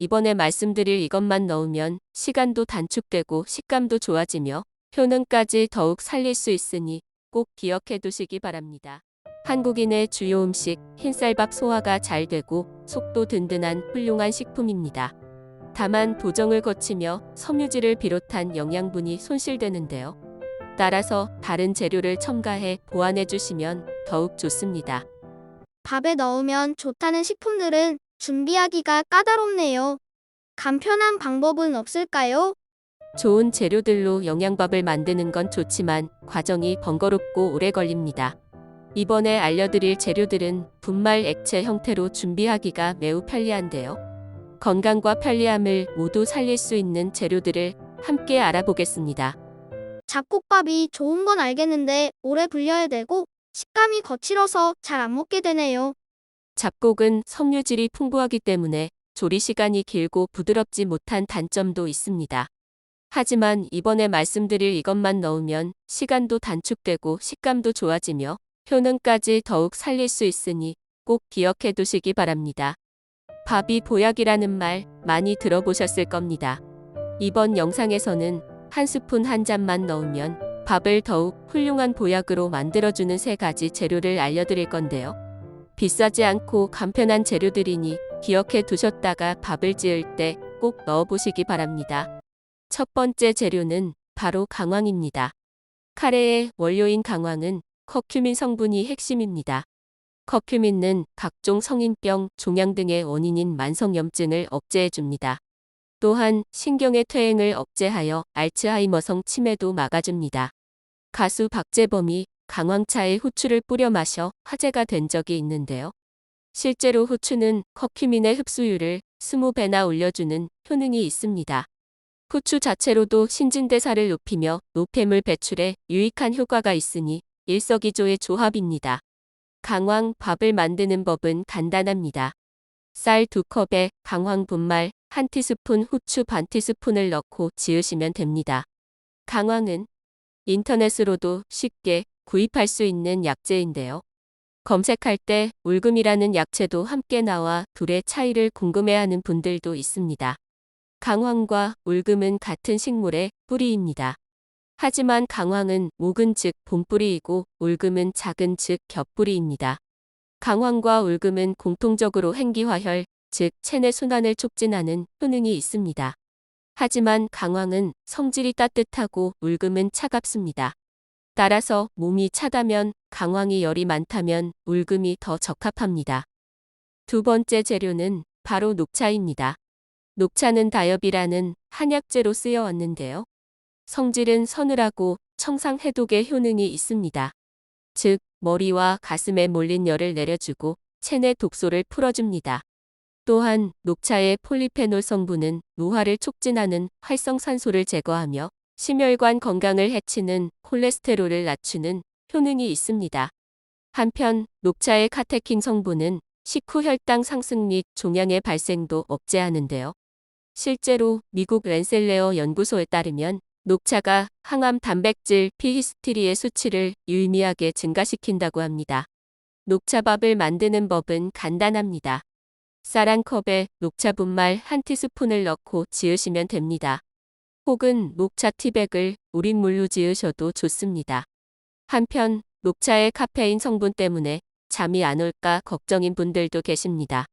이번에 말씀드릴 이것만 넣으면 시간도 단축되고 식감도 좋아지며 효능까지 더욱 살릴 수 있으니 꼭 기억해 두시기 바랍니다. 한국인의 주요 음식 흰쌀밥 소화가 잘 되고 속도 든든한 훌륭한 식품입니다. 다만 도정을 거치며 섬유질을 비롯한 영양분이 손실되는데요. 따라서 다른 재료를 첨가해 보완해 주시면 더욱 좋습니다. 밥에 넣으면 좋다는 식품들은 준비하기가 까다롭네요. 간편한 방법은 없을까요? 좋은 재료들로 영양밥을 만드는 건 좋지만 과정이 번거롭고 오래 걸립니다. 이번에 알려드릴 재료들은 분말 액체 형태로 준비하기가 매우 편리한데요. 건강과 편리함을 모두 살릴 수 있는 재료들을 함께 알아보겠습니다. 잡곡밥이 좋은 건 알겠는데 오래 불려야 되고 식감이 거칠어서 잘 안 먹게 되네요. 잡곡은 섬유질이 풍부하기 때문에 조리 시간이 길고 부드럽지 못한 단점도 있습니다. 하지만 이번에 말씀드릴 이것만 넣으면 시간도 단축되고 식감도 좋아지며 효능까지 더욱 살릴 수 있으니 꼭 기억해 두시기 바랍니다. 밥이 보약이라는 말 많이 들어보셨을 겁니다. 이번 영상에서는 한 스푼 한 잔만 넣으면 밥을 더욱 훌륭한 보약으로 만들어주는 세 가지 재료를 알려드릴 건데요. 비싸지 않고 간편한 재료들이니 기억해 두셨다가 밥을 지을 때 꼭 넣어보시기 바랍니다. 첫 번째 재료는 바로 강황입니다. 카레의 원료인 강황은 커큐민 성분이 핵심입니다. 커큐민은 각종 성인병, 종양 등의 원인인 만성염증을 억제해줍니다. 또한 신경의 퇴행을 억제하여 알츠하이머성 치매도 막아줍니다. 가수 박재범이 강황차에 후추를 뿌려 마셔 화제가 된 적이 있는데요. 실제로 후추는 커큐민의 흡수율을 20배나 올려주는 효능이 있습니다. 후추 자체로도 신진대사를 높이며 노폐물 배출에 유익한 효과가 있으니 일석이조의 조합입니다. 강황 밥을 만드는 법은 간단합니다. 쌀두 컵에 강황 분말 한 티스푼 후추 반 티스푼을 넣고 지으시면 됩니다. 강황은 인터넷으로도 쉽게 구입할 수 있는 약재인데요. 검색할 때 울금이라는 약재도 함께 나와 둘의 차이를 궁금해하는 분들도 있습니다. 강황과 울금은 같은 식물의 뿌리입니다. 하지만 강황은 묵은 즉 봄뿌리이고 울금은 작은 즉 겹뿌리입니다. 강황과 울금은 공통적으로 행기화혈, 즉 체내 순환을 촉진하는 효능이 있습니다. 하지만 강황은 성질이 따뜻하고 울금은 차갑습니다. 따라서 몸이 차다면 강황이 열이 많다면 울금이 더 적합합니다. 두 번째 재료는 바로 녹차입니다. 녹차는 다엽이라는 한약재로 쓰여 왔는데요. 성질은 서늘하고 청상 해독의 효능이 있습니다. 즉, 머리와 가슴에 몰린 열을 내려주고 체내 독소를 풀어줍니다. 또한 녹차의 폴리페놀 성분은 노화를 촉진하는 활성산소를 제거하며 심혈관 건강을 해치는 콜레스테롤을 낮추는 효능이 있습니다. 한편 녹차의 카테킨 성분은 식후 혈당 상승 및 종양의 발생도 억제하는데요. 실제로 미국 렌셀레어 연구소에 따르면 녹차가 항암 단백질 피히스티리의 수치를 유의미하게 증가시킨다고 합니다. 녹차밥을 만드는 법은 간단합니다. 쌀 한 컵에 녹차 분말 한 티스푼을 넣고 지으시면 됩니다. 혹은 녹차 티백을 우린 물로 지으셔도 좋습니다. 한편 녹차의 카페인 성분 때문에 잠이 안 올까 걱정인 분들도 계십니다.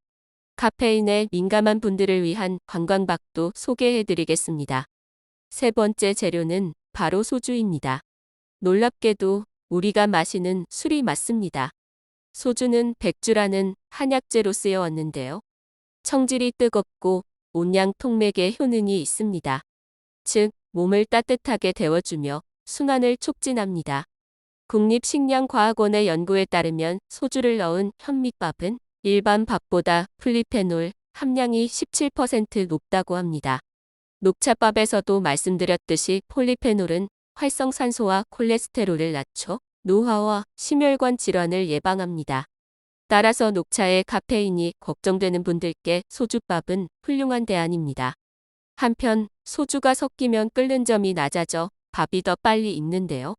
카페인에 민감한 분들을 위한 관광박도 소개해 드리겠습니다. 세 번째 재료는 바로 소주입니다. 놀랍게도 우리가 마시는 술이 맞습니다. 소주는 백주라는 한약재로 쓰여왔는데요. 청질이 뜨겁고 온양 통맥에 효능이 있습니다. 즉, 몸을 따뜻하게 데워주며 순환을 촉진합니다. 국립식량과학원의 연구에 따르면 소주를 넣은 현미밥은 일반 밥보다 플리페놀 함량이 17% 높다고 합니다. 녹차밥에서도 말씀드렸듯이 폴리페놀은 활성산소와 콜레스테롤을 낮춰 노화와 심혈관 질환을 예방합니다. 따라서 녹차의 카페인이 걱정되는 분들께 소주밥은 훌륭한 대안입니다. 한편 소주가 섞이면 끓는 점이 낮아져 밥이 더 빨리 익는데요.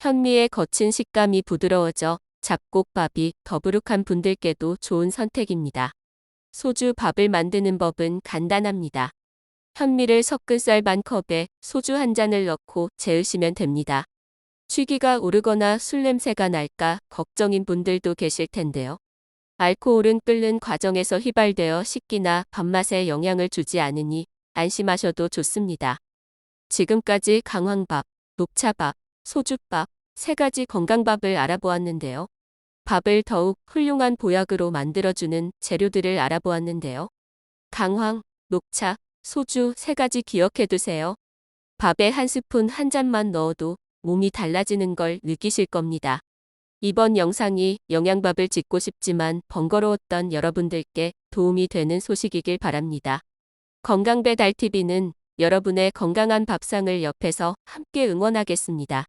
현미의 거친 식감이 부드러워져 잡곡밥이 더부룩한 분들께도 좋은 선택입니다. 소주 밥을 만드는 법은 간단합니다. 현미를 섞은 쌀 반 컵에 소주 한 잔을 넣고 재으시면 됩니다. 취기가 오르거나 술 냄새가 날까 걱정인 분들도 계실 텐데요. 알코올은 끓는 과정에서 휘발되어 식기나 밥맛에 영향을 주지 않으니 안심하셔도 좋습니다. 지금까지 강황밥, 녹차밥, 소주밥, 세 가지 건강밥을 알아보았는데요. 밥을 더욱 훌륭한 보약으로 만들어주는 재료들을 알아보았는데요. 강황, 녹차, 소주 세 가지 기억해 두세요. 밥에 한 스푼 한 잔만 넣어도 몸이 달라지는 걸 느끼실 겁니다. 이번 영상이 영양밥을 짓고 싶지만 번거로웠던 여러분들께 도움이 되는 소식이길 바랍니다. 건강배달TV는 여러분의 건강한 밥상을 옆에서 함께 응원하겠습니다.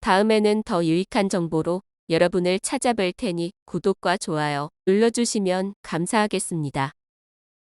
다음에는 더 유익한 정보로 여러분을 찾아뵐 테니 구독과 좋아요 눌러주시면 감사하겠습니다.